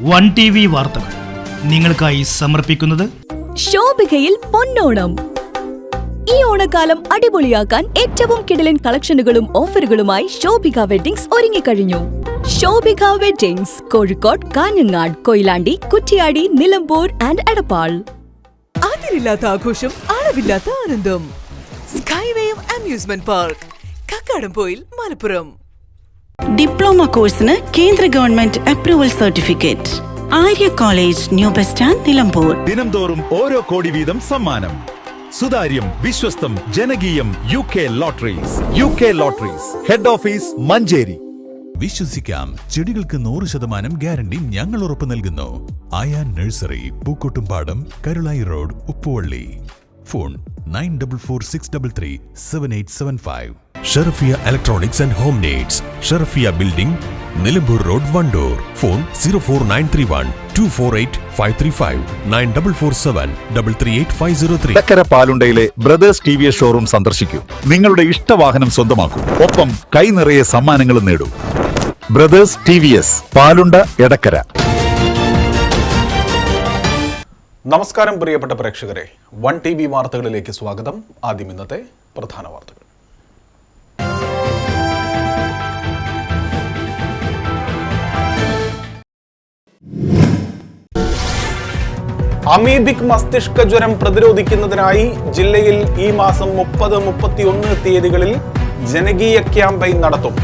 One T V വാർത്തകൾ നിങ്ങൾക്കായി സമർപ്പിക്കുന്നത് ശോഭികയിൽ പൊന്നോണം. ഈ ഓണക്കാലം അടിപൊളിയാക്കാൻ ഏറ്റവും കിടിലൻ കളക്ഷനുകളും ഓഫറുകളുമായി ശോഭിക വെഡിങ്സ് ഒരുങ്ങിക്കഴിഞ്ഞു. Shobhika weddings Kozhikode Kanhangad Koyilandy Kuttiady Nilambur and Edappal. അതിരില്ലാത്ത ആഘോഷം അളവില്ലാത്ത ആനന്ദം. സ്കൈവേയും amusement park Kakkadampoyil Malappuram. Diploma കോഴ്സിന് കേന്ദ്ര government approval certificate Arya college new bus stand Nilambur. ദിനംതോറും ഓരോ കോടി വീതം സമ്മാനം. സുതാര്യം വിശ്വസ്തം ജനകീയം U K lotteries U K lotteries head office Manjeri. വിശ്വസിക്കാം. ചെടികൾക്ക് നൂറ് ശതമാനം ഗ്യാരണ്ടി ഞങ്ങൾ ഉറപ്പു നൽകുന്നു. Aaya nursery Pookkottumpadam Karulai road Uppuvalli. Phone nine double four six double three seven eight seven five. Sherafiya electronics and home needs Sherafiya building Nilambur road Wandoor. Phone zero four nine three one two four eight five three five nine double four seven double three eight five zero three Edakkara പാലുണ്ടയിലെ brothers T V S showroom സന്ദർശിക്കൂ. നിങ്ങളുടെ ഇഷ്ടവാഹനം സ്വന്തമാക്കൂ. ഒപ്പം കൈ നിറയെ സമ്മാനങ്ങളും നേടൂ. Brothers T V S Palunda Edakkara. നമസ്കാരം പ്രിയപ്പെട്ട പ്രേക്ഷകരെ. വൺ ടി വി വാർത്തകളിലേക്ക് സ്വാഗതം. ആദ്യം ഇന്നത്തെ പ്രധാന വാർത്തകൾ. അമീബിക് മസ്തിഷ്ക ജ്വരം പ്രതിരോധിക്കുന്നതിനായി ജില്ലയിൽ ഈ മാസം മുപ്പത് മുപ്പത്തിയൊന്ന് തീയതികളിൽ ജനകീയ ക്യാമ്പയിൻ നടത്തും.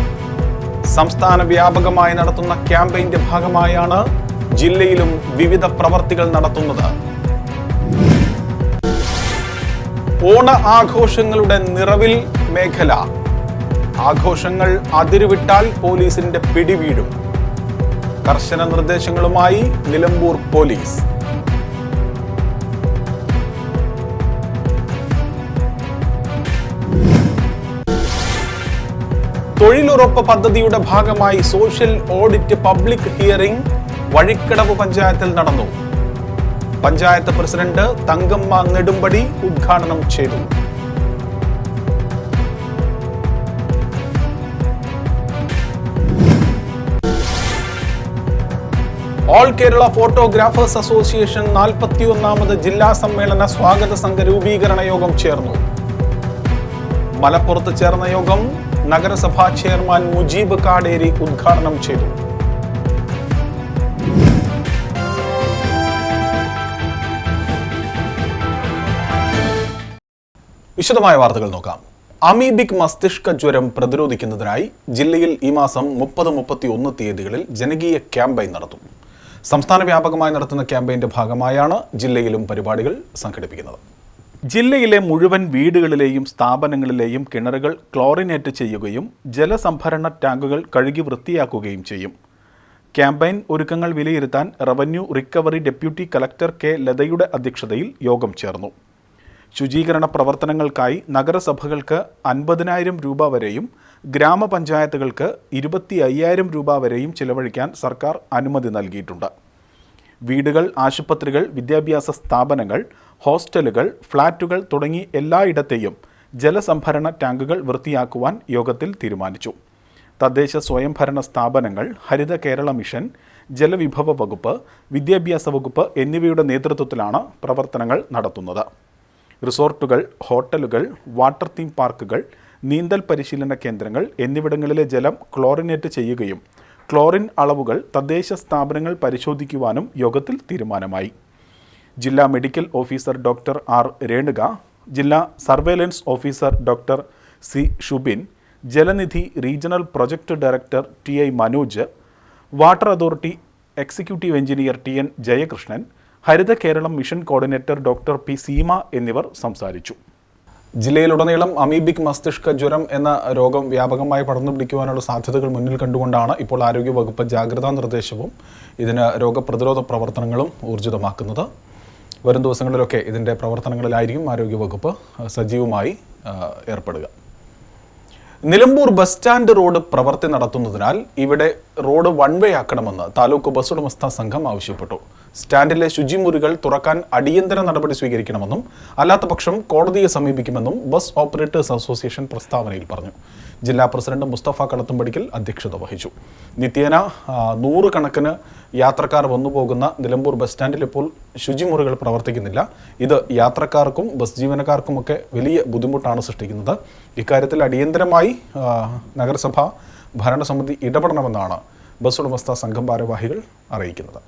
സംസ്ഥാന വ്യാപകമായി നടത്തുന്ന ക്യാമ്പയിന്റെ ഭാഗമായാണ് ജില്ലയിലും വിവിധ പ്രവർത്തികൾ നടത്തുന്നത്. ഓണ ആഘോഷങ്ങളുടെ നിറവിൽ മേഖല. ആഘോഷങ്ങൾ അതിരുവിട്ടാൽ പോലീസിന്റെ പിടിവീഴും കർശന നിർദ്ദേശങ്ങളുമായി നിലമ്പൂർ പോലീസ്. തൊഴിലുറപ്പ് പദ്ധതിയുടെ ഭാഗമായി social audit public hearing Vazhikkadavu പഞ്ചായത്തിൽ നടന്നു. പഞ്ചായത്ത് പ്രസിഡന്റ് തങ്കമ്മ നെടുമ്പടി ഉദ്ഘാടനം ചെയ്തു. ഓൾ കേരള ഫോട്ടോഗ്രാഫേഴ്സ് അസോസിയേഷൻ നാൽപ്പത്തിയൊന്നാമത് ജില്ലാ സമ്മേളന സ്വാഗത സംഘ രൂപീകരണ യോഗം ചേർന്നു. മലപ്പുറത്ത് ചേർന്ന യോഗം നഗരസഭാ ചെയർമാൻ മുജീബ് കാടേരി ഉദ്ഘാടനം ചെയ്തു. വിശദമായ വാർത്തകൾ നോക്കാം. അമീബിക് മസ്തിഷ്ക ജ്വരം പ്രതിരോധിക്കുന്നതിനായി ജില്ലയിൽ ഈ മാസം മുപ്പത് മുപ്പത്തി ഒന്ന് തീയതികളിൽ ജനകീയ ക്യാമ്പയിൻ നടത്തും. സംസ്ഥാന വ്യാപകമായി നടത്തുന്ന ക്യാമ്പയിന്റെ ഭാഗമായാണ് ജില്ലയിലും പരിപാടികൾ സംഘടിപ്പിക്കുന്നത്. ജില്ലയിലെ മുഴുവൻ വീടുകളിലെയും സ്ഥാപനങ്ങളിലെയും കിണറുകൾ ക്ലോറിനേറ്റ് ചെയ്യുകയും ജലസംഭരണ ടാങ്കുകൾ കഴുകി വൃത്തിയാക്കുകയും ചെയ്യും. ക്യാമ്പയിൻ ഒരുക്കങ്ങൾ വിലയിരുത്താൻ revenue recovery deputy collector K. ലതയുടെ അധ്യക്ഷതയിൽ യോഗം ചേർന്നു. ശുചീകരണ പ്രവർത്തനങ്ങൾക്കായി നഗരസഭകൾക്ക് അൻപതിനായിരം രൂപ വരെയും ഗ്രാമപഞ്ചായത്തുകൾക്ക് ഇരുപത്തി അയ്യായിരം രൂപ വരെയും ചിലവഴിക്കാൻ സർക്കാർ അനുമതി നൽകിയിട്ടുണ്ട്. വീടുകൾ ആശുപത്രികൾ വിദ്യാഭ്യാസ സ്ഥാപനങ്ങൾ ഹോസ്റ്റലുകൾ ഫ്ളാറ്റുകൾ തുടങ്ങി എല്ലായിടത്തെയും ജലസംഭരണ ടാങ്കുകൾ വൃത്തിയാക്കുവാൻ യോഗത്തിൽ തീരുമാനിച്ചു. തദ്ദേശ സ്വയംഭരണ സ്ഥാപനങ്ങൾ ഹരിത കേരള മിഷൻ ജലവിഭവ വകുപ്പ് വിദ്യാഭ്യാസ വകുപ്പ് എന്നിവയുടെ നേതൃത്വത്തിലാണ് പ്രവർത്തനങ്ങൾ നടത്തുന്നത്. റിസോർട്ടുകൾ ഹോട്ടലുകൾ വാട്ടർ തീം പാർക്കുകൾ നീന്തൽ പരിശീലന കേന്ദ്രങ്ങൾ എന്നിവിടങ്ങളിലെ ജലം ക്ലോറിനേറ്റ് ചെയ്യുകയും ക്ലോറിൻ അളവുകൾ തദ്ദേശ സ്ഥാപനങ്ങൾ പരിശോധിക്കുവാനും യോഗത്തിൽ തീരുമാനമായി. ജില്ലാ medical officer doctor R Renuka ജില്ലാ surveillance officer doctor C Shubin Jalanidhi regional project director T I Manoj water authority executive engineer T N Jayakrishnan Haritha Keralam mission coordinator doctor P Seema എന്നിവർ സംസാരിച്ചു. ജില്ലയിലുടനീളം amoebic മസ്തിഷ്ക ജ്വരം എന്ന രോഗം വ്യാപകമായി പടർന്നു പിടിക്കുവാനുള്ള സാധ്യതകൾ മുന്നിൽ കണ്ടുകൊണ്ടാണ് ഇപ്പോൾ ആരോഗ്യവകുപ്പ് ജാഗ്രതാ നിർദ്ദേശവും ഇതിന് രോഗപ്രതിരോധ പ്രവർത്തനങ്ങളും ഊർജിതമാക്കുന്നത്. വരും ദിവസങ്ങളിലൊക്കെ ഇതിന്റെ പ്രവർത്തനങ്ങളിലായിരിക്കും ആരോഗ്യവകുപ്പ് സജീവമായി ഏർപ്പെടുക. നിലമ്പൂർ ബസ് സ്റ്റാൻഡ് റോഡ് പ്രവർത്തി നടത്തുന്നതിനാൽ ഇവിടെ റോഡ് വൺ വേ ആക്കണമെന്ന് താലൂക്ക് ബസ് ഉടമസ്ഥ സംഘം ആവശ്യപ്പെട്ടു. സ്റ്റാൻഡിലെ ശുചിമുറികൾ തുറക്കാൻ അടിയന്തര നടപടി സ്വീകരിക്കണമെന്നും അല്ലാത്ത പക്ഷം കോടതിയെ സമീപിക്കുമെന്നും ബസ് ഓപ്പറേറ്റേഴ്സ് അസോസിയേഷൻ പ്രസ്താവനയിൽ പറഞ്ഞു. ജില്ലാ പ്രസിഡന്റ് മുസ്തഫ കളത്തുംപടിക്കൽ അധ്യക്ഷത വഹിച്ചു. നിത്യേന നൂറുകണക്കിന് യാത്രക്കാർ വന്നു പോകുന്ന നിലമ്പൂർ ബസ് സ്റ്റാൻഡിൽ ഇപ്പോൾ ശുചിമുറികൾ പ്രവർത്തിക്കുന്നില്ല. ഇത് യാത്രക്കാർക്കും ബസ് ജീവനക്കാർക്കുമൊക്കെ വലിയ ബുദ്ധിമുട്ടാണ് സൃഷ്ടിക്കുന്നത്. ഇക്കാര്യത്തിൽ അടിയന്തരമായി നഗരസഭ ഭരണസമിതി ഇടപെടണമെന്നാണ് ബസ് ഉടമസ്ഥ സംഘം ഭാരവാഹികൾ അറിയിക്കുന്നത്.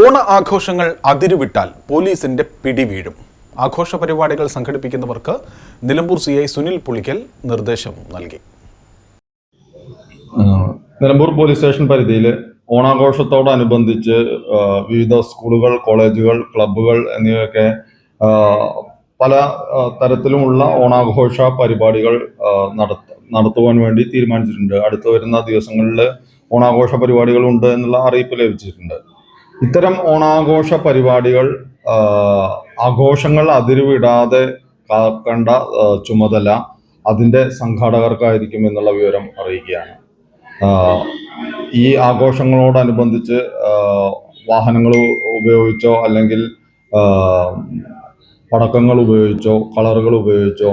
ഓണ ആഘോഷങ്ങൾ അതിരുവിട്ടാൽ പോലീസിന്റെ പിടി വീഴും ആഘോഷ പരിപാടികൾ സംഘടിപ്പിക്കുന്നവർക്ക് നിലമ്പൂർ സി ഐ സുനിൽ പുളിക്കൽ നിർദ്ദേശം നൽകി. നിലമ്പൂർ പോലീസ് സ്റ്റേഷൻ പരിധിയിൽ ഓണാഘോഷത്തോടനുബന്ധിച്ച് വിവിധ സ്കൂളുകൾ കോളേജുകൾ ക്ലബ്ബുകൾ എന്നിവയൊക്കെ പല തരത്തിലുമുള്ള ഓണാഘോഷ പരിപാടികൾ നടത്ത നടത്തുവാൻ വേണ്ടി തീരുമാനിച്ചിട്ടുണ്ട്. അടുത്തു വരുന്ന ദിവസങ്ങളിൽ ഓണാഘോഷ പരിപാടികളുണ്ട് എന്നുള്ള അറിയിപ്പ് ലഭിച്ചിട്ടുണ്ട്. ഇത്തരം ഓണാഘോഷ പരിപാടികൾ ആഘോഷങ്ങൾ അതിരുവിടാതെ കാക്കേണ്ട ചുമതല അതിന്റെ സംഘാടകർക്കായിരിക്കും എന്നുള്ള വിവരം അറിയിക്കുകയാണ്. ഈ ആഘോഷങ്ങളോടനുബന്ധിച്ച് വാഹനങ്ങൾ ഉപയോഗിച്ചോ അല്ലെങ്കിൽ പടക്കങ്ങൾ ഉപയോഗിച്ചോ കളറുകൾ ഉപയോഗിച്ചോ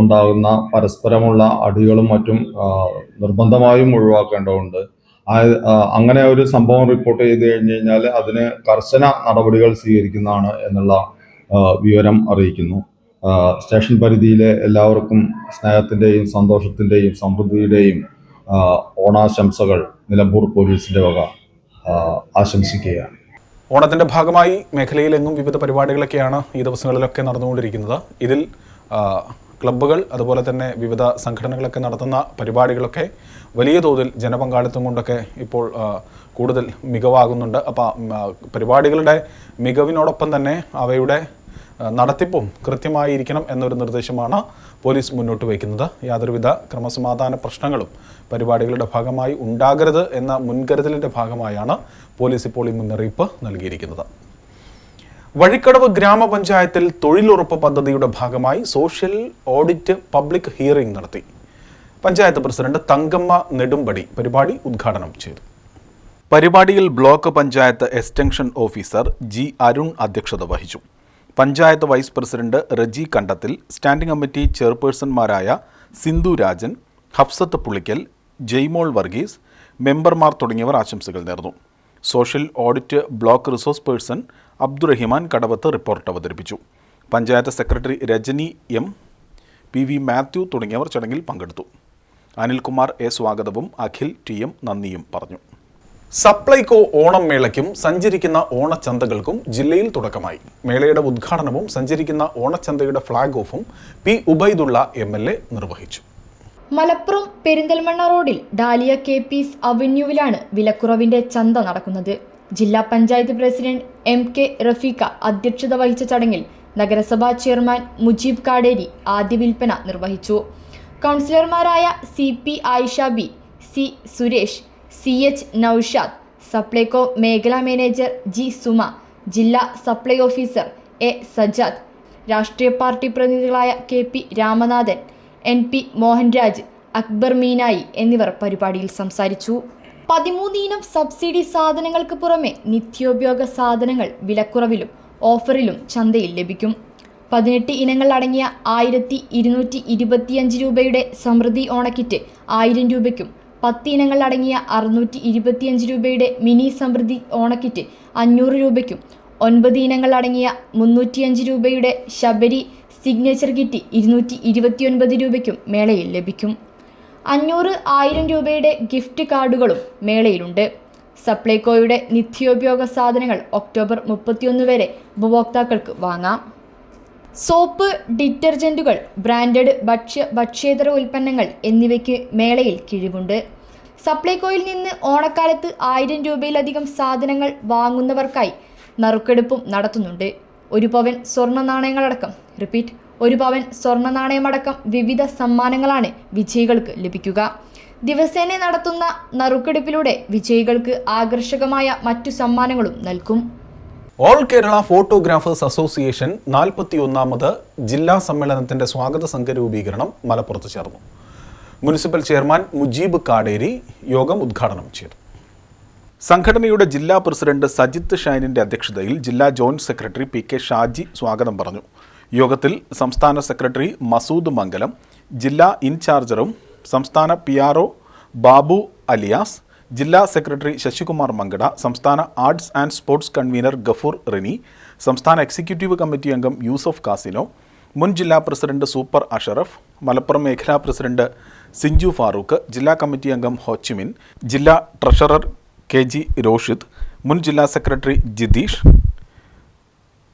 ഉണ്ടാകുന്ന പരസ്പരമുള്ള അടികളും മറ്റും നിർബന്ധമായും ഒഴിവാക്കേണ്ടതുണ്ട്. അങ്ങനെ ഒരു സംഭവം റിപ്പോർട്ട് ചെയ്ത് കഴിഞ്ഞ് കഴിഞ്ഞാൽ അതിന് കർശന നടപടികൾ സ്വീകരിക്കുന്നതാണ് എന്നുള്ള വിവരം അറിയിക്കുന്നു. സ്റ്റേഷൻ പരിധിയിലെ എല്ലാവർക്കും സ്നേഹത്തിന്റെയും സന്തോഷത്തിന്റെയും സമൃദ്ധിയുടെയും ഓണാശംസകൾ നിലമ്പൂർ പോലീസിന്റെ വക ആശംസിക്കുകയാണ്. ഓണത്തിന്റെ ഭാഗമായി മേഖലയിലെങ്ങും വിവിധ പരിപാടികളൊക്കെയാണ് ഈ ദിവസങ്ങളിലൊക്കെ നടന്നുകൊണ്ടിരിക്കുന്നത്. ഇതിൽ ക്ലബ്ബുകൾ അതുപോലെ തന്നെ വിവിധ സംഘടനകളൊക്കെ നടത്തുന്ന പരിപാടികളൊക്കെ വലിയ തോതിൽ ജനപങ്കാളിത്തം കൊണ്ടൊക്കെ ഇപ്പോൾ കൂടുതൽ മികവാകുന്നുണ്ട്. അപ്പോൾ പരിപാടികളുടെ മികവിനോടൊപ്പം തന്നെ അവയുടെ നടത്തിപ്പും കൃത്യമായിരിക്കണം എന്നൊരു നിർദ്ദേശമാണ് പോലീസ് മുന്നോട്ട് വയ്ക്കുന്നത്. യാതൊരുവിധ ക്രമസമാധാന പ്രശ്നങ്ങളും പരിപാടികളുടെ ഭാഗമായി ഉണ്ടാകരുത് എന്ന മുൻകരുതലിന്റെ ഭാഗമായാണ് പോലീസ് ഇപ്പോൾ ഈ മുന്നറിയിപ്പ് നൽകിയിരിക്കുന്നത്. വഴിക്കടവ് ഗ്രാമപഞ്ചായത്തിൽ തൊഴിലുറപ്പ് പദ്ധതിയുടെ ഭാഗമായി സോഷ്യൽ ഓഡിറ്റ് പബ്ലിക് ഹിയറിംഗ് നടത്തി. പഞ്ചായത്ത് പ്രസിഡന്റ് തങ്കമ്മ നെടുമ്പടി പരിപാടി ഉദ്ഘാടനം ചെയ്തു. പരിപാടിയിൽ block panchayat extension officer G Arun അധ്യക്ഷത വഹിച്ചു. Panchayat vice president Reji Kandathil standing committee ചെയർപേഴ്സൺമാരായ Sindhu Rajan Hafsath Pulikkal Jaimol Varghese മെമ്പർമാർ തുടങ്ങിയവർ ആശംസകൾ നേർന്നു. Social audit block resource person Abdurahiman Kadavath report അവതരിപ്പിച്ചു. Panchayat secretary Rajani M P V Mathew തുടങ്ങിയവർ ചടങ്ങിൽ പങ്കെടുത്തു. അനിൽകുമാർ എ സ്വാഗതവും അഖിൽ ടി എം നന്ദിയും പറഞ്ഞു. സപ്ലൈകോ ഓണം മേളയ്ക്കും സഞ്ചരിക്കുന്ന ഓണച്ചന്തകൾക്കും ജില്ലയിൽ തുടക്കമായി. മേളയുടെ ഉദ്ഘാടനവും സഞ്ചരിക്കുന്ന ഓണച്ചന്തയുടെ flag ഓഫും P Ubaidullah M L A നിർവഹിച്ചു. മലപ്പുറം പെരിന്തൽമണ്ണ റോഡിൽ ഡാലിയ കെ പീസ് അവന്യൂവിലാണ് വിലക്കുറവിന്റെ ചന്ത നടക്കുന്നത്. ജില്ലാ panchayat president M K Rafeeqa അധ്യക്ഷത വഹിച്ച ചടങ്ങിൽ നഗരസഭാ ചെയർമാൻ മുജീബ് കാടേരി ആദ്യ വിൽപ്പന നിർവഹിച്ചു. കൗൺസിലർമാരായ C P Ayisha B C Suresh C H Noushad Supplyco മേഖലാ മാനേജർ ജി സുമ ജില്ലാ സപ്ലൈ ഓഫീസർ എ സജാദ് രാഷ്ട്രീയ party പ്രതിനിധികളായ K P Ramanathan N P Mohanraj Akbar Meenayi എന്നിവർ പരിപാടിയിൽ സംസാരിച്ചു. പതിമൂന്ന് ഇനം സബ്സിഡി സാധനങ്ങൾക്ക് പുറമെ നിത്യോപയോഗ സാധനങ്ങൾ വിലക്കുറവിലും ഓഫറിലും ചന്തയിൽ ലഭിക്കും. പതിനെട്ട് ഇനങ്ങൾ അടങ്ങിയ ആയിരത്തി ഇരുന്നൂറ്റി ഇരുപത്തിയഞ്ച് രൂപയുടെ സമൃദ്ധി ഓണക്കിറ്റ് ആയിരം രൂപയ്ക്കും പത്ത് ഇനങ്ങൾ അടങ്ങിയ അറുന്നൂറ്റി ഇരുപത്തിയഞ്ച് രൂപയുടെ മിനി സമൃദ്ധി ഓണക്കിറ്റ് അഞ്ഞൂറ് രൂപയ്ക്കും ഒൻപത് ഇനങ്ങൾ അടങ്ങിയ മുന്നൂറ്റിയഞ്ച് രൂപയുടെ ശബരി സിഗ്നേച്ചർ കിറ്റ് ഇരുന്നൂറ്റി ഇരുപത്തിയൊൻപത് രൂപയ്ക്കും മേളയിൽ ലഭിക്കും. അഞ്ഞൂറ് ആയിരം രൂപയുടെ ഗിഫ്റ്റ് കാർഡുകളും മേളയിലുണ്ട്. സപ്ലൈകോയുടെ നിത്യോപയോഗ സാധനങ്ങൾ ഒക്ടോബർ മുപ്പത്തിയൊന്ന് വരെ ഉപഭോക്താക്കൾക്ക് വാങ്ങാം. സോപ്പ് ഡിറ്റർജന്റുകൾ ബ്രാൻഡഡ് ഭക്ഷ്യ ഭക്ഷ്യേതര ഉൽപ്പന്നങ്ങൾ എന്നിവയ്ക്ക് മേളയിൽ കിഴിവുണ്ട്. സപ്ലൈകോയിൽ നിന്ന് ഓണക്കാലത്ത് ആയിരം രൂപയിലധികം സാധനങ്ങൾ വാങ്ങുന്നവർക്കായി നറുക്കെടുപ്പും നടത്തുന്നുണ്ട്. ഒരു പവൻ സ്വർണ നാണയങ്ങളടക്കം. റിപ്പീറ്റ്. ഒരു പവൻ സ്വർണ നാണയമടക്കം വിവിധ സമ്മാനങ്ങളാണ് വിജയികൾക്ക് ലഭിക്കുക. ദിവസേന നടത്തുന്ന നറുക്കെടുപ്പിലൂടെ വിജയികൾക്ക് ആകർഷകമായ മറ്റു സമ്മാനങ്ങളും നൽകും. ഓൾ കേരള ഫോട്ടോഗ്രാഫേഴ്സ് അസോസിയേഷൻ നാൽപ്പത്തിയൊന്നാമത് ജില്ലാ സമ്മേളനത്തിന്റെ സ്വാഗത സംഘ രൂപീകരണം മലപ്പുറത്ത് ചേർന്നു. മുനിസിപ്പൽ ചെയർമാൻ മുജീബ് കാടേരി യോഗം ഉദ്ഘാടനം ചെയ്തു. സംഘടനയുടെ ജില്ലാ പ്രസിഡന്റ് സജിത്ത് ഷൈനിന്റെ അധ്യക്ഷതയിൽ ജില്ലാ joint secretary P K Shaji സ്വാഗതം പറഞ്ഞു. യോഗത്തിൽ സംസ്ഥാന സെക്രട്ടറി മസൂദ് മംഗലം ജില്ലാ ഇൻചാർജറും സംസ്ഥാന പി ആർ ബാബു അലിയാസ് ജില്ലാ സെക്രട്ടറി ശശികുമാർ മങ്കട സംസ്ഥാന arts and sports convener Gafoor Rini സംസ്ഥാന എക്സിക്യൂട്ടീവ് കമ്മിറ്റി അംഗം യൂസഫ് കാസിനോ മുൻ ജില്ലാ പ്രസിഡന്റ് സൂപ്പർ അഷറഫ് മലപ്പുറം മേഖലാ പ്രസിഡന്റ് സിഞ്ചു ഫാറൂഖ് ജില്ലാ കമ്മിറ്റി അംഗം ഹോച്ചിമിൻ ജില്ലാ ട്രഷറർ കെ ജി രോഷിദ് മുൻ ജില്ലാ സെക്രട്ടറി ജിതീഷ്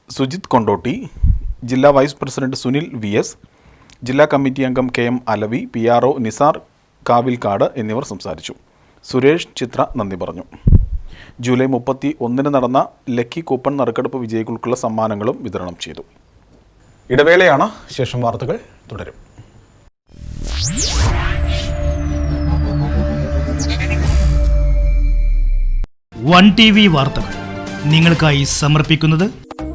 സുജിത് കൊണ്ടോട്ടി ജില്ലാ vice president Sunil V S ജില്ലാ കമ്മിറ്റി അംഗം K M Alavi P R O Nisar Kavilkkad എന്നിവർ സംസാരിച്ചു. സുരേഷ് ചിത്ര നന്ദി പറഞ്ഞു. ജൂലൈ മുപ്പത്തി ഒന്നിന് നടന്ന ലക്കി കൂപ്പൺ നറുക്കെടുപ്പ് വിജയികൾക്കുള്ള സമ്മാനങ്ങളും വിതരണം ചെയ്തു. ഇടവേളയാണ് ശേഷം വാർത്തകൾ തുടരും. വൺ ടി വി വാർത്തകൾ നിങ്ങൾക്കായി സമർപ്പിക്കുന്നത്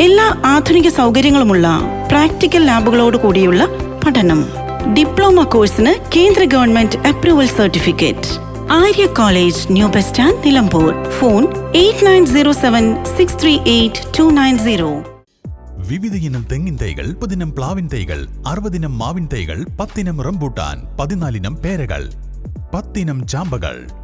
എല്ലാ ആധുനിക സൗകര്യങ്ങളുമുള്ള പ്രാക്ടിക്കൽ ലാബുകളോട് കൂടിയുള്ള പഠനം. ഡിപ്ലോമ കോഴ്സിന് കേന്ദ്ര government approval certificate. Arya college new bus stand Nilambur. Phone eight nine zero seven six three eight two nine zero. വിവിധ ഇനം തെങ്ങിൻ തൈകൾ മുപ്പതിനം പ്ലാവിൻ തൈകൾ അറുപതിനം മാവിൻ തൈകൾ പത്തിനം റംബൂട്ടാൻ പതിനാലിനം പേരകൾ പത്തിനം ചാമ്പകൾ.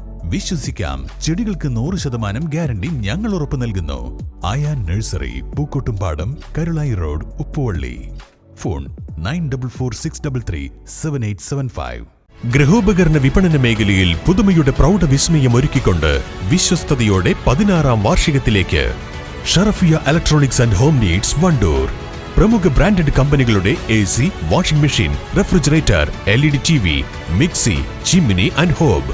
വിശ്വസിക്കാം. ചെടികൾക്ക് നൂറ് ശതമാനം ഗ്യാരണ്ടി ഞങ്ങൾ ഉറപ്പു നൽകുന്നു. Aaya nursery Pookkottumpadam Karulai road Uppuvalli. Phone nine double four six double three seven eight seven five. ഗൃഹോപകരണ വിപണന മേഖലയിൽ പുതുമയുടെ പ്രൗഢ വിസ്മയം ഒരുക്കിക്കൊണ്ട് വിശ്വസ്തയോടെ പതിനാറാം വാർഷികത്തിലേക്ക്. Sharafiya electronics and home needs Wandoor. പ്രമുഖ ബ്രാൻഡഡ് കമ്പനികളുടെ A C washing machine refrigerator L E D T V mixie chimney and hob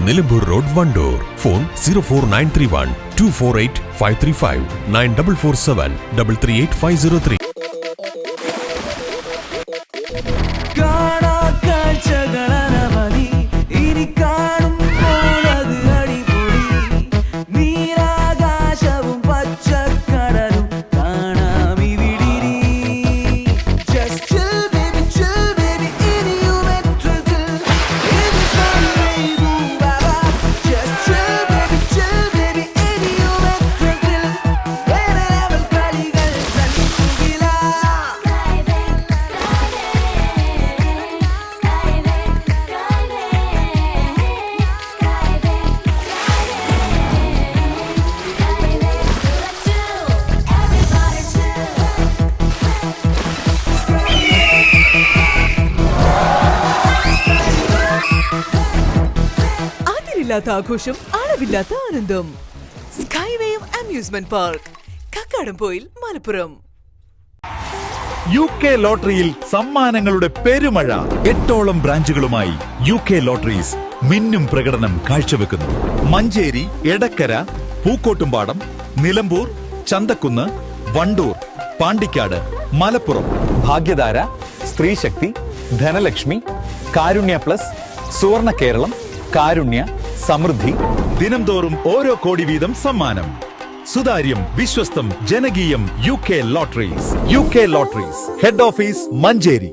Nilambur road Wandoor phone zero four nine three one two four eight five three five nine double four seven double three eight five zero three. അതിരില്ലാത്ത ആഘോഷം അളവില്ലാത്ത ആനന്ദം. സ്കൈവേയും amusement park Kakkadampoyil Malappuram. U K ലോട്ടറിയിൽ സമ്മാനങ്ങളുടെ പെരുമഴ. എട്ടോളം ബ്രാഞ്ചുകളുമായി U K lotteries മിന്നും പ്രകടനം കാഴ്ചവെക്കുന്നു. മഞ്ചേരി എടക്കര പൂക്കോട്ടുംപാടം നിലമ്പൂർ ചന്തക്കുന്ന് വണ്ടൂർ പാണ്ടിക്കാട് മലപ്പുറം. ഭാഗ്യധാര സ്ത്രീശക്തി ധനലക്ഷ്മി കാരുണ്യ പ്ലസ് സുവർണ കേരളം കാരുണ്യ സമൃദ്ധി ദിനംതോറും ഓരോ കോടി വീതം സമ്മാനം. സുതാര്യം വിശ്വസ്തം ജനകീയം U K lotteries. U K lotteries. Head office Manjeri.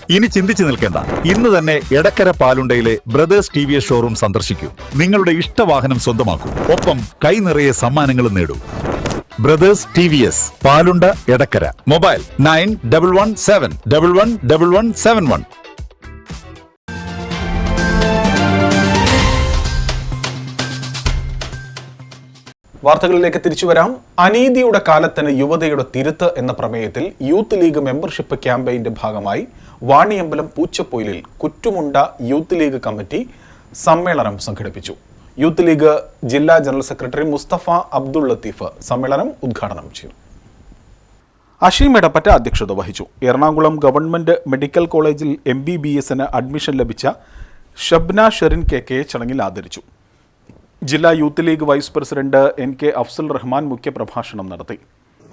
ഇനി ചിന്തിച്ചു നിൽക്കേണ്ട. ഇന്ന് തന്നെ Edakkara പാലുണ്ടയിലെ brothers T V S showroom സന്ദർശിക്കൂ. നിങ്ങളുടെ ഇഷ്ടവാഹനം സ്വന്തമാക്കൂ. ഒപ്പം കൈ നിറയെ സമ്മാനങ്ങളും നേടൂ. Brothers T V S Palunda Edakkara. Mobile nine double one seven double one double one seven one. വാർത്തകളിലേക്ക് തിരിച്ചു വരാം. അനീതിയുടെ കാലത്തിന് യുവതയുടെ തിരുത്ത് എന്ന പ്രമേയത്തിൽ യൂത്ത് ലീഗ് മെമ്പർഷിപ്പ് ക്യാമ്പയിന്റെ ഭാഗമായി വാണിയമ്പലം പൂച്ചപ്പൊയിലിൽ കുറ്റുമുണ്ട യൂത്ത് ലീഗ് കമ്മിറ്റി സമ്മേളനം സംഘടിപ്പിച്ചു. യൂത്ത് ലീഗ് ജില്ലാ ജനറൽ സെക്രട്ടറി മുസ്തഫ അബ്ദുൾ ലത്തീഫ് സമ്മേളനം ഉദ്ഘാടനം ചെയ്തു. അഷീം എടപ്പറ്റ അധ്യക്ഷത വഹിച്ചു. എറണാകുളം ഗവൺമെന്റ് മെഡിക്കൽ കോളേജിൽ എം ബി ബി എസിന് അഡ്മിഷൻ ലഭിച്ച ഷബ്ന ഷെറിൻ കെ കെ ചടങ്ങിൽ ആദരിച്ചു. ജില്ലാ youth league vice president N K Afsal Rahman മുഖ്യപ്രഭാഷണം നടത്തി.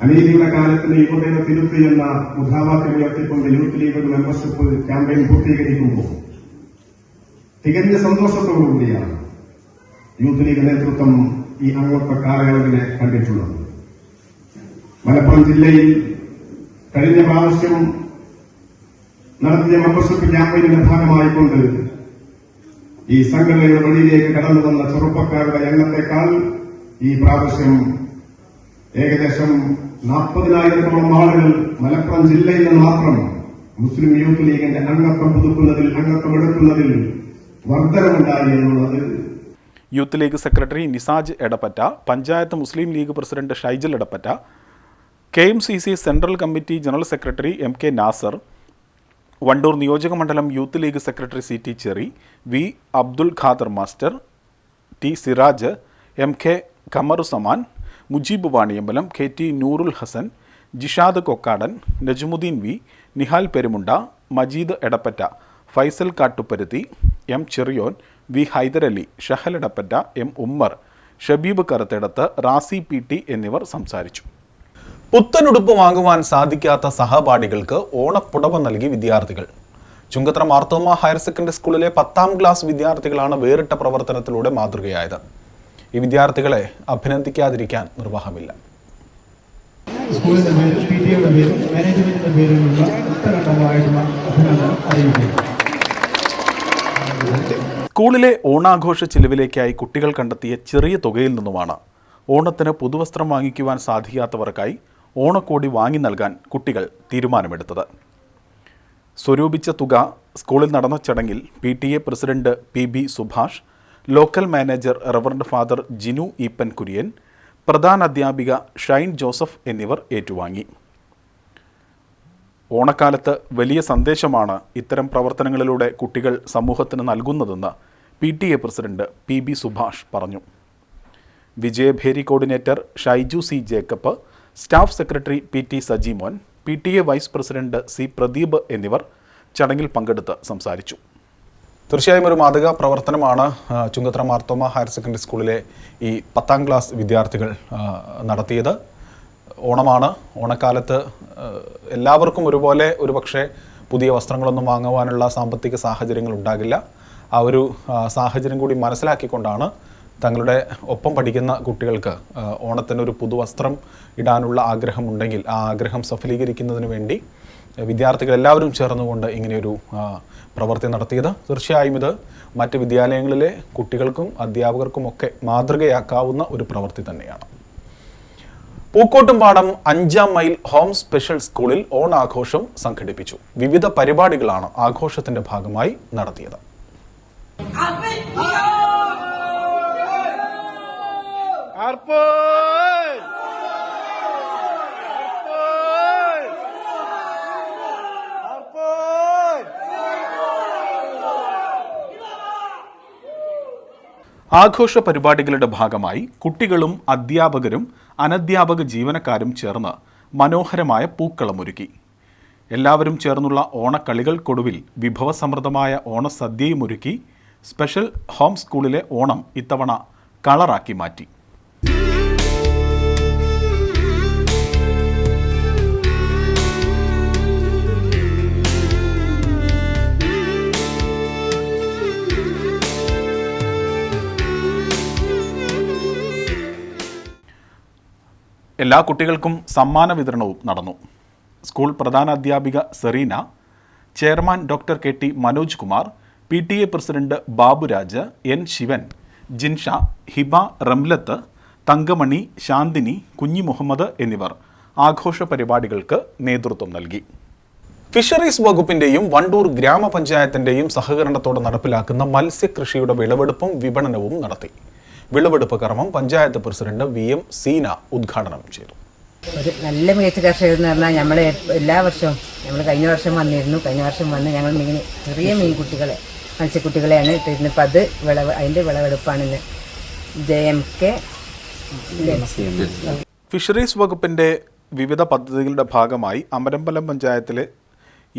അനീതിയുടെ കാലത്തിന് യുവതയുടെ തിരുത്ത് എന്ന മുദ്രാവാക്യം ഉയർത്തിക്കൊണ്ട് യൂത്ത് ലീഗ് മെമ്പർഷിപ്പ് ക്യാമ്പയിൻ പൂർത്തീകരിക്കുമ്പോൾ തികഞ്ഞ സന്തോഷത്തോടുകൂടിയാണ് യൂത്ത് ലീഗ് നേതൃത്വം ഈ അംഗത്വ കാലയളവിനെ കണ്ടിട്ടുള്ളത്. മലപ്പുറം ജില്ലയിൽ കഴിഞ്ഞ പ്രാവശ്യം നടത്തിയ മെമ്പർഷിപ്പ് ക്യാമ്പയിനിന്റെ ഭാഗമായിക്കൊണ്ട് ഈ സംഘടനയുടെ വഴിയിലേക്ക് കടന്നു വന്ന ചെറുപ്പക്കാരുടെ എണ്ണത്തെക്കാൾ ഈ പ്രാവശ്യം ഏകദേശം നാൽപ്പതിനായിരത്തോളം ആളുകൾ മലപ്പുറം ജില്ലയിൽ മാത്രം മുസ്ലിം യൂത്ത് ലീഗിന്റെ അംഗത്വം പുതുക്കുന്നതിൽ അംഗത്വം എടുക്കുന്നതിൽ വർധനമുണ്ടായി എന്നുള്ളത് youth league secretary Nisaj Edappatta panchayat Muslim league president Shaijal Edappatta K M C C central committee general secretary M K Nasar Wandoor നിയോജക മണ്ഡലം youth league secretary C T Cheri V Abdul Khader master T Siraj M K Khamarusaman Mujeeb Vaniyambalam K T Noorul Hasan Jishad Kokkadan Najmudheen V Nihal Perumunda Majeed Edappatta Faisal Kattuparuthi M Cheriyon V Hydarali Shahal Edappatta M Ummer Shabeeb Karuthedath Razi P T എന്നിവർ സംസാരിച്ചു. പുത്തനുടുപ്പ് വാങ്ങുവാൻ സാധിക്കാത്ത സഹപാഠികൾക്ക് ഓണപ്പുടവ നൽകി വിദ്യാർത്ഥികൾ. Chungathara Marthoma higher secondary സ്കൂളിലെ പത്താം class വിദ്യാർത്ഥികളാണ് വേറിട്ട പ്രവർത്തനത്തിലൂടെ മാതൃകയായത്. ഈ വിദ്യാർത്ഥികളെ അഭിനന്ദിക്കാതിരിക്കാൻ നിർവാഹമില്ല. സ്കൂളിന്റെ പേരിൽ പി ടി എയുടെ പേരിൽ മാനേജ്മെന്റിന്റെ പേരിലുള്ള ഉത്തരമായിട്ടുള്ള അഭിനന്ദനം അറിയിക്കുന്നു. സ്കൂളിലെ ഓണാഘോഷ ചിലവിലേക്കായി കുട്ടികൾ കണ്ടെത്തിയ ചെറിയ തുകയിൽ നിന്നുമാണ് ഓണത്തിന് പുതുവസ്ത്രം വാങ്ങിക്കുവാൻ സാധിക്കാത്തവർക്കായി ഓണക്കോടി വാങ്ങി നൽകാൻ കുട്ടികൾ തീരുമാനമെടുത്തത്. സ്വരൂപിച്ച തുക സ്കൂളിൽ നടന്ന ചടങ്ങിൽ P T A president P B Subhash local manager reverend father Jinu Eapen Kurian പ്രധാന അധ്യാപിക ഷൈൻ ജോസഫ് എന്നിവർ ഏറ്റുവാങ്ങി. ഓണക്കാലത്ത് വലിയ സന്ദേശമാണ് ഇത്തരം പ്രവർത്തനങ്ങളിലൂടെ കുട്ടികൾ സമൂഹത്തിന് നൽകുന്നതെന്ന് P T A president P B Subhash പറഞ്ഞു. Vijayabheri coordinator Shaiju C Jacob staff secretary P T Sajimon P T A vice president C Pradeep എന്നിവർ ചടങ്ങിൽ പങ്കെടുത്ത് സംസാരിച്ചു. തീർച്ചയായും ഒരു മാതൃക പ്രവർത്തനമാണ് ചുങ്കത്ര മാർത്തോമ ഹയർ സെക്കൻഡറി സ്കൂളിലെ ഈ പത്താം ക്ലാസ് വിദ്യാർത്ഥികൾ നടത്തിയത്. ഓണമാണ്. ഓണക്കാലത്ത് എല്ലാവർക്കും ഒരുപോലെ ഒരു പക്ഷേ പുതിയ വസ്ത്രങ്ങളൊന്നും വാങ്ങുവാനുള്ള സാമ്പത്തിക സാഹചര്യങ്ങൾ ഉണ്ടാകില്ല. ആ ഒരു സാഹചര്യം കൂടി മനസ്സിലാക്കിക്കൊണ്ടാണ് തങ്ങളുടെ ഒപ്പം പഠിക്കുന്ന കുട്ടികൾക്ക് ഓണത്തിനൊരു പുതുവസ്ത്രം ഇടാനുള്ള ആഗ്രഹമുണ്ടെങ്കിൽ ആ ആഗ്രഹം സഫലീകരിക്കുന്നതിന് വേണ്ടി വിദ്യാർത്ഥികൾ എല്ലാവരും ചേർന്നുകൊണ്ട് ഇങ്ങനെയൊരു പ്രവൃത്തി നടത്തിയത്. തീർച്ചയായും ഇത് മറ്റ് വിദ്യാലയങ്ങളിലെ കുട്ടികൾക്കും അധ്യാപകർക്കുമൊക്കെ മാതൃകയാക്കാവുന്ന ഒരു പ്രവൃത്തി തന്നെയാണ്. പൂക്കോട്ടുംപാടം അഞ്ചാം മൈൽ ഹോം സ്പെഷ്യൽ സ്കൂളിൽ ഓണാഘോഷം സംഘടിപ്പിച്ചു. വിവിധ പരിപാടികളാണ് ആഘോഷത്തിന്റെ ഭാഗമായി നടത്തിയത്. ആഘോഷ പരിപാടികളുടെ ഭാഗമായി കുട്ടികളും അധ്യാപകരും അനധ്യാപക ജീവനക്കാരും ചേർന്ന് മനോഹരമായ പൂക്കളമൊരുക്കി. എല്ലാവരും ചേർന്നുള്ള ഓണക്കളികൾക്കൊടുവിൽ വിഭവസമൃദ്ധമായ ഓണസദ്യയും ഒരുക്കി സ്പെഷ്യൽ ഹോം സ്കൂളിലെ ഓണം ഇത്തവണ കളറാക്കി മാറ്റി. എല്ലാ കുട്ടികൾക്കും സമ്മാന വിതരണവും നടന്നു. School പ്രധാനാധ്യാപിക Sereena chairman doctor K T Manoj Kumar P T A president Baburaj N Shivan Jinsha Hiba Ramlath Thankamani Shanthini Kunhi Muhammad എന്നിവർ ആഘോഷ പരിപാടികൾക്ക് നേതൃത്വം നൽകി. ഫിഷറീസ് വകുപ്പിന്റെയും വണ്ടൂർ ഗ്രാമപഞ്ചായത്തിന്റെയും സഹകരണത്തോടെ നടപ്പിലാക്കുന്ന മത്സ്യകൃഷിയുടെ വിളവെടുപ്പും വിപണനവും നടത്തി. വിളവെടുപ്പ് കർമ്മം panchayat president V M Seena ഉദ്ഘാടനം ചെയ്തു. ഒരു നല്ല മികച്ച കർഷകർ എന്ന് പറഞ്ഞാൽ നമ്മൾ എല്ലാ വർഷവും നമ്മൾ കഴിഞ്ഞ വർഷം വന്നിരുന്നു കഴിഞ്ഞ വർഷം വന്ന് ഞങ്ങൾ മീൻ ചെറിയ മീൻകുട്ടികളെ മത്സ്യക്കുട്ടികളെയാണ് ഇട്ടിരുന്നത്. അപ്പം അത് വിളവ് അതിന്റെ വിളവെടുപ്പാണിന്ന്. ജെ എം കെ ഫിഷറീസ് വകുപ്പിന്റെ വിവിധ പദ്ധതികളുടെ ഭാഗമായി അമരമ്പലം പഞ്ചായത്തിലെ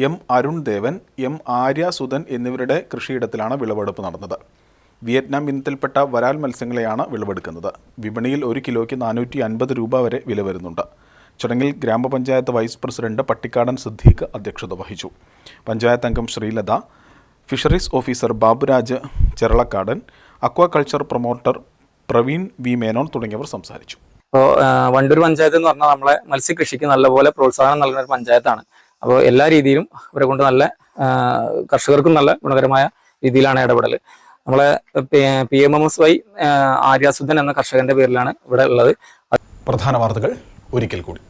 എം അരുൺ ദേവൻ എം ആര്യ സുധൻ എന്നിവരുടെ കൃഷിയിടത്തിലാണ് വിളവെടുപ്പ് നടന്നത്. വിയറ്റ്നാം ഇനത്തിൽപ്പെട്ട വരാൽ മത്സ്യങ്ങളെയാണ് വിളവെടുക്കുന്നത്. വിപണിയിൽ ഒരു കിലോയ്ക്ക് നാനൂറ്റി അൻപത് രൂപ വരെ വില വരുന്നുണ്ട്. ചടങ്ങിൽ ഗ്രാമപഞ്ചായത്ത് വൈസ് പ്രസിഡന്റ് പട്ടിക്കാടൻ സിദ്ദീഖ് അധ്യക്ഷത വഹിച്ചു. പഞ്ചായത്ത് അംഗം Sreelatha fisheries officer Baburaj Cheralakkadan aquaculture promoter Praveen V Menon തുടങ്ങിയവർ സംസാരിച്ചു. അപ്പോൾ വണ്ടൂർ പഞ്ചായത്ത് എന്ന് പറഞ്ഞാൽ നമ്മളെ മത്സ്യകൃഷിക്ക് നല്ലപോലെ പ്രോത്സാഹനം നൽകുന്ന ഒരു പഞ്ചായത്താണ്. അപ്പോൾ എല്ലാ രീതിയിലും ഇവരെ കൊണ്ട് നല്ല കർഷകർക്കും നല്ല ഗുണകരമായ രീതിയിലാണ് ഇടപെടൽ നമ്മളെ P M M S Y Aryasudhan എന്ന കർഷകന്റെ പേരിലാണ് ഇവിടെ ഉള്ളത്. പ്രധാന വാർത്തകൾ ഒരിക്കൽ കൂടി.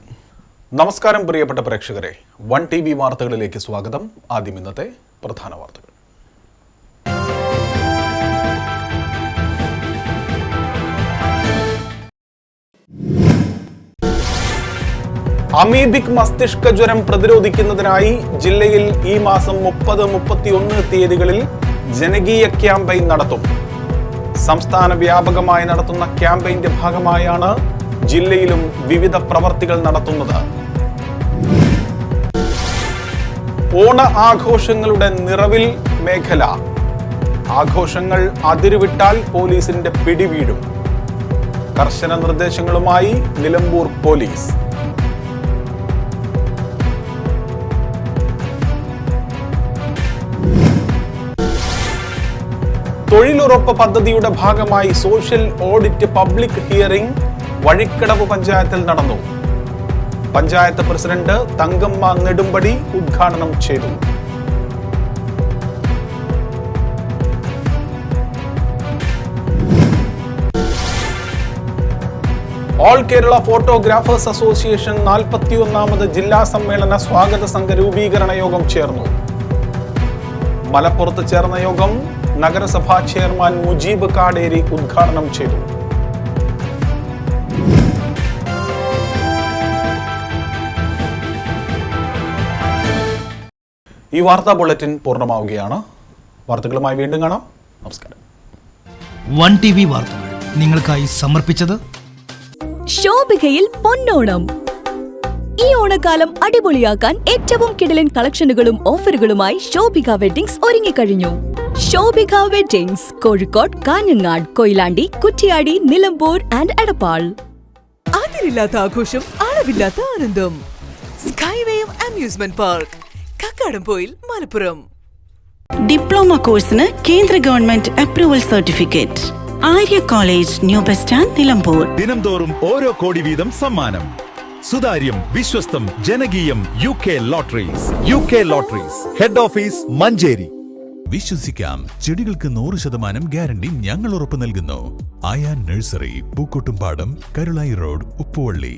നമസ്കാരം പ്രിയപ്പെട്ട പ്രേക്ഷകരെ. വൺ ടി വി വാർത്തകളിലേക്ക് സ്വാഗതം. ആദ്യം ഇന്നത്തെ പ്രധാന വാർത്തകൾ. അമീബിക് മസ്തിഷ്ക ജ്വരം പ്രതിരോധിക്കുന്നതിനായി ജില്ലയിൽ ഈ മാസം മുപ്പത് മുപ്പത്തിയൊന്ന് തീയതികളിൽ ജനകീയ ക്യാമ്പയിൻ നടത്തും. സംസ്ഥാന വ്യാപകമായി നടത്തുന്ന ക്യാമ്പയിന്റെ ഭാഗമായാണ് ജില്ലയിലും വിവിധ പ്രവർത്തികൾ നടത്തുന്നത്. ഓണ ആഘോഷങ്ങളുടെ നിറവിൽ മേഖല. ആഘോഷങ്ങൾ അതിരുവിട്ടാൽ പോലീസിന്റെ പിടിവീഴും കർശന നിർദ്ദേശങ്ങളുമായി നിലമ്പൂർ പോലീസ്. തൊഴിലുറപ്പ് പദ്ധതിയുടെ ഭാഗമായി social audit public hearing Vazhikkadavu പഞ്ചായത്തിൽ നടന്നു. പഞ്ചായത്ത് പ്രസിഡന്റ് തങ്കമ്മ നെടുമ്പടി ഉദ്ഘാടനം ചെയ്തു. ഓൾ കേരള ഫോട്ടോഗ്രാഫേഴ്സ് അസോസിയേഷൻ നാൽപ്പത്തിയൊന്നാമത് ജില്ലാ സമ്മേളന സ്വാഗത സംഘ രൂപീകരണ യോഗം ചേർന്നു. മലപ്പുറത്ത് ചേർന്ന യോഗം നഗരസഭാ ചെയർമാൻ മുജീബ് കാടേരി ഉദ്ഘാടനം ചെയ്തു. ഈ വാർത്താ ബുള്ളറ്റിൻ പൂർണമാവുകയാണ്. വാർത്തകളുമായി വീണ്ടും കാണാം. നമസ്കാരം. വൺ ടി വി വാർത്തകൾ നിങ്ങൾക്കായി സമർപ്പിച്ചത് ശോഭികയിൽ പൊന്നോണം. ഈ ഓണക്കാലം അടിപൊളിയാക്കാൻ ഏറ്റവും കിടലൻ കളക്ഷനുകളും ഓഫറുകളുമായി ശോഭിക വെഡിങ്സ് ഒരുങ്ങിക്കഴിഞ്ഞു. Shobhika weddings Kozhikode Kanhangad Koyilandy Kuttiady Nilambur and Edappal. അതിരില്ലാത്ത ആഘോഷം അളവില്ലാത്ത ആനന്ദം. സ്കൈവേയും amusement park Kakkadampoyil Malappuram. Diploma കോഴ്സിന് കേന്ദ്ര government approval certificate Arya college new bus stand Nilambur. ദിനംതോറും ഓരോ കോടി വീതം സമ്മാനം. സുതാര്യം വിശ്വസ്തം ജനകീയം U K lotteries U K lotteries head office Manjeri. വിശ്വസിക്കാം. ചെടികൾക്ക് നൂറ് ശതമാനം ഗ്യാരണ്ടി ഞങ്ങൾ ഉറപ്പു നൽകുന്നു. Aaya nursery Pookkottumpadam Karulai road Uppuvally.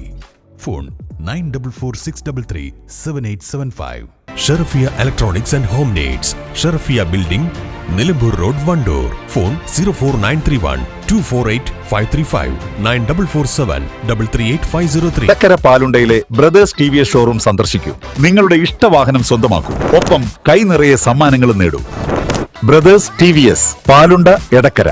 Phone nine double four six double three seven eight seven five. Sherafiya electronics and home needs. Sherafiya building Nilambur road Wandoor. Phone zero four nine three one two four eight five three five. Nine double four seven double three eight five zero three. ചക്കര പാലുണ്ടയിലെ brothers T V S showroom സന്ദർശിക്കൂ. നിങ്ങളുടെ ഇഷ്ടവാഹനം സ്വന്തമാക്കൂ. ഒപ്പം കൈ നിറയെ സമ്മാനങ്ങളും നേടൂ. Brothers T V S Palunda Edakkara